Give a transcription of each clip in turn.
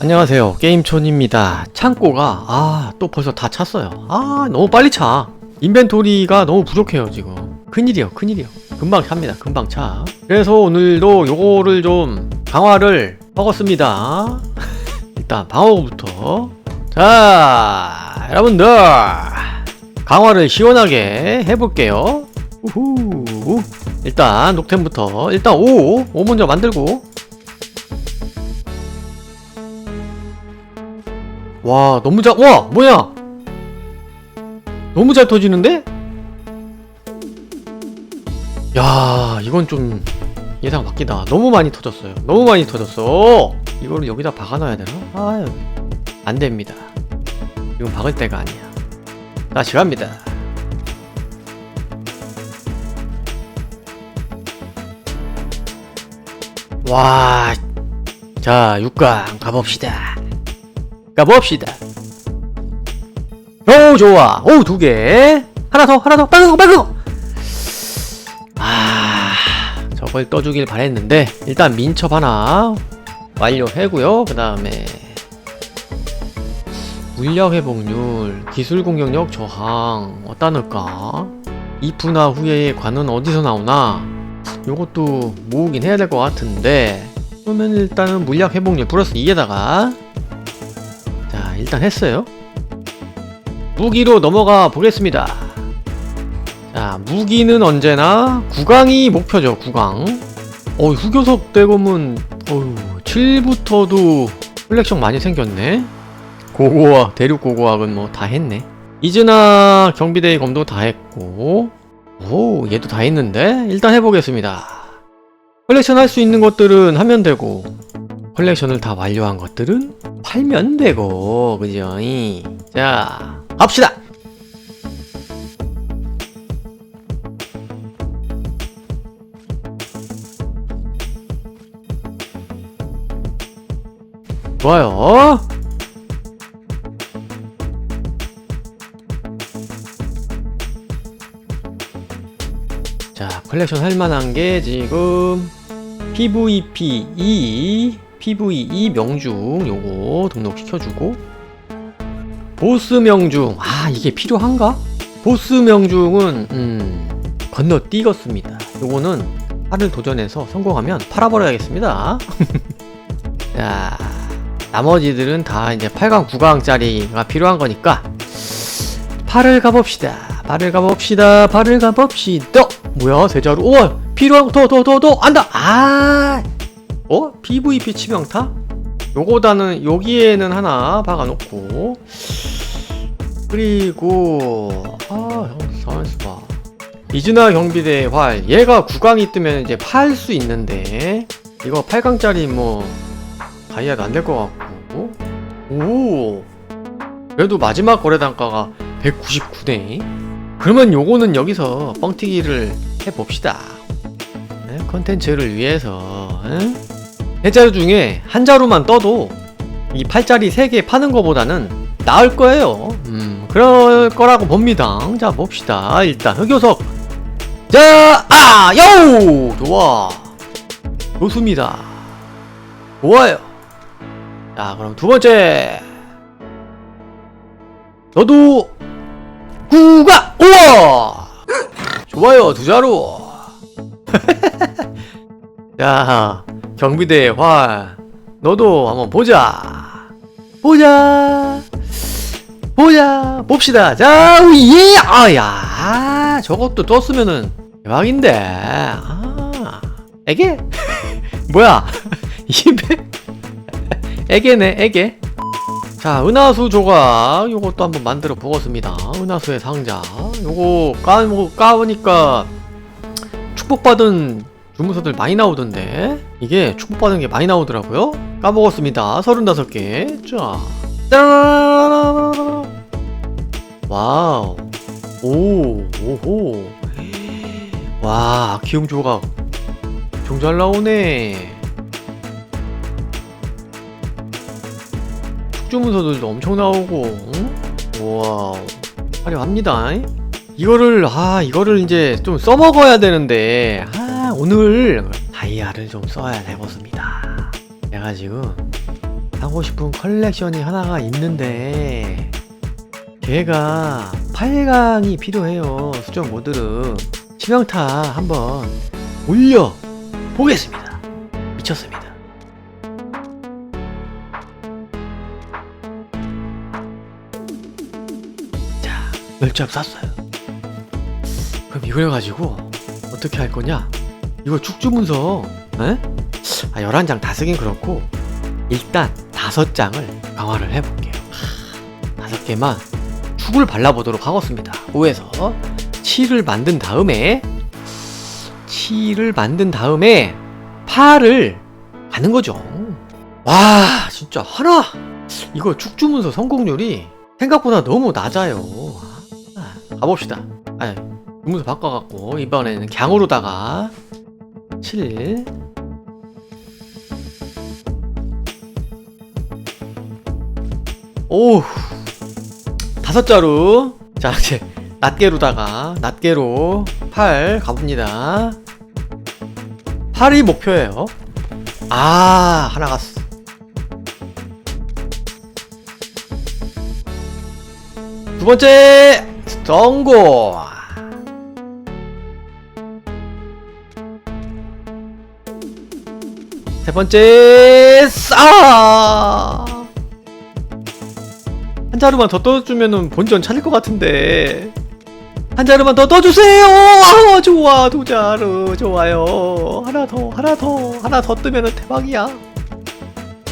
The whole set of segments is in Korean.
안녕하세요. 게임촌입니다. 창고가 아 또 벌써 다 찼어요. 아 너무 빨리 차. 인벤토리가 너무 부족해요 지금. 큰일이요 큰일이요. 금방 찹니다 금방 차. 그래서 오늘도 요거를 좀 강화를 먹었습니다. 일단 방어구부터. 자 여러분들. 강화를 시원하게 해볼게요. 우후. 일단 녹템부터. 일단 5, 5 먼저 만들고 와 너무 잘, 와 뭐야? 너무 잘 터지는데? 야 이건 좀 예상 밖이다. 너무 많이 터졌어요. 너무 많이 터졌어. 이거를 여기다 박아놔야 되나? 아유 안됩니다. 이건 박을 때가 아니야. 다시 갑니다. 와, 자, 6강 가봅시다. 가봅시다. 오, 좋아. 오, 두 개. 하나 더, 하나 더. 빨리 가, 빨리 가. 아, 저걸 떠주길 바랬는데, 일단 민첩 하나 완료해고요. 그 다음에, 물력 회복률, 기술 공격력 저항, 어디다 넣을까? 이분화 후에의 관은 어디서 나오나? 요것도 모으긴 해야 될 것 같은데, 그러면 일단은 물약 회복률 플러스 2에다가, 자, 일단 했어요. 무기로 넘어가 보겠습니다. 자, 무기는 언제나 구강이 목표죠, 구강. 어, 후교석 대검은, 어휴, 7부터도 컬렉션 많이 생겼네. 고고학, 대륙 고고학은 뭐 다 했네. 이즈나 경비대의 검도 다 했고, 오, 얘도 다 했는데? 일단 해보겠습니다. 컬렉션 할 수 있는 것들은 하면 되고, 컬렉션을 다 완료한 것들은 팔면 되고, 그죠? 이. 자, 갑시다! 좋아요. 자, 컬렉션 할 만한 게 지금 PVP 2, PVE 명중 요거 등록시켜주고 보스 명중 아 이게 필요한가? 보스 명중은 음 건너뛰겠습니다. 요거는 팔을 도전해서 성공하면 팔아버려야겠습니다. 자 나머지들은 다 이제 8강 9강짜리가 필요한 거니까 팔을 가봅시다. 팔을 가봅시다. 팔을 가봅시다. 뭐야 세자루? 우와 필요한 더 더 더더 안다. 아 어? PVP 치명타? 요거다는 여기에는 하나 박아놓고. 그리고 아형 가만있어 봐. 이즈나 경비대 활 얘가 9강이 뜨면 이제 팔 수 있는데 이거 8강짜리 뭐 다이아도 안 될 것 같고. 오! 그래도 마지막 거래 단가가 199네. 그러면 요거는 여기서 뻥튀기를 해봅시다. 네, 컨텐츠를 위해서 응? 세 자루 중에 한 자루만 떠도 이 8짜리 3개 파는 거보다는 나을 거예요. 음, 그럴 거라고 봅니다. 자, 봅시다. 일단 흑요석. 자, 아, 요! 좋아. 좋습니다. 좋아요. 자, 그럼 두 번째. 너도 구가! 우와! 좋아요, 두 자루. 자, 경비대 활 너도 한번 보자. 보자. 보자. 봅시다. 자 예! 아야. 아, 저것도 떴으면은 대박인데. 아 애게? 뭐야? 이배 애게네 애게. 자 은하수 조각 요것도 한번 만들어 보겠습니다. 은하수의 상자. 요거 까, 까보니까 축복받은 주문서들 많이 나오던데. 이게 축복받은 게 많이 나오더라고요. 까먹었습니다. 35개. 자. 짜라라라라라. 와우. 오 오호. 와 아키움 조각. 엄청 잘 나오네. 축주문서들도 엄청 나오고 응? 와우. 화려합니다. 이거를 아 이거를 이제 좀 써먹어야 되는데. 아 오늘 다이아를 좀 써야 되겠습니다. 그래가지고 하고 싶은 컬렉션이 하나가 있는데 걔가 8강이 필요해요. 수정 모드를 치명타 한번 올려 보겠습니다. 미쳤습니다. 자 멸치압 샀어요. 그럼 이걸 가지고 어떻게 할 거냐 이거 축주문서 에? 아 11장 다 쓰긴 그렇고 일단 다섯 장을 강화를 해볼게요. 하, 다섯 개만 축을 발라보도록 하겠습니다. 5에서 7을 만든 다음에 7을 만든 다음에 8을 가는 거죠. 와 진짜 하나 이거 축주문서 성공률이 생각보다 너무 낮아요. 아, 가봅시다. 아, 주문서 바꿔갖고 이번에는 강으로다가 7오 다섯 자루. 자 이제 낱개로다가 낱개로 8 가봅니다. 8이 목표예요. 아 하나 갔어. 두 번째 성공 세 번째 싸! 한 자루만 더 떠주면은 본전 차릴 것 같은데. 한 자루만 더 떠주세요! 아, 좋아 두 자루. 좋아요. 하나 더 하나 더 하나 더 뜨면은 대박이야.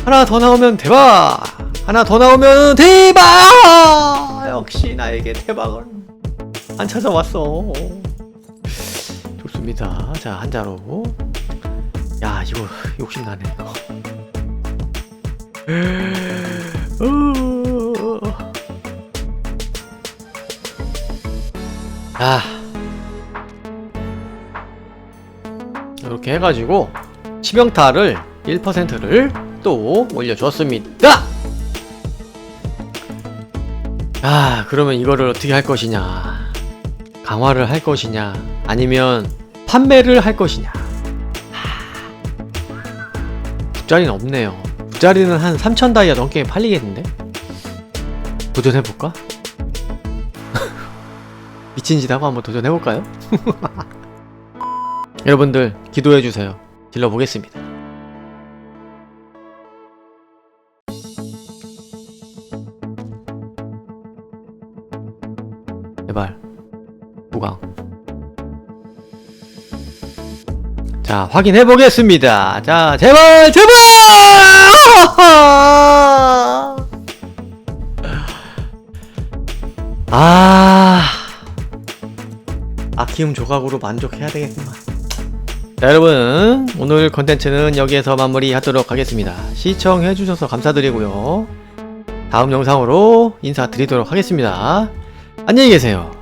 하나 더 나오면 대박! 하나 더 나오면 대박! 역시 나에게 대박을 안 찾아왔어. 좋습니다. 자 한 자루 야 이거 욕심나네. 어... 아 이렇게 해가지고 치명타를 1%를 또 올려줬습니다. 아 그러면 이거를 어떻게 할 것이냐? 강화를 할 것이냐? 아니면 판매를 할 것이냐 붓자리는 없네요. 붓자리는 한 3천 다이아 넘게 팔리겠는데? 도전해볼까? 미친 짓 하고 한번 도전해볼까요? 여러분들 기도해주세요. 질러보겠습니다. 제발. 구강 자 확인해 보겠습니다. 자 제발 제발! 아! 아키움 조각으로 만족해야 되겠구만. 자 여러분 오늘 컨텐츠는 여기에서 마무리하도록 하겠습니다. 시청해주셔서 감사드리고요. 다음 영상으로 인사드리도록 하겠습니다. 안녕히 계세요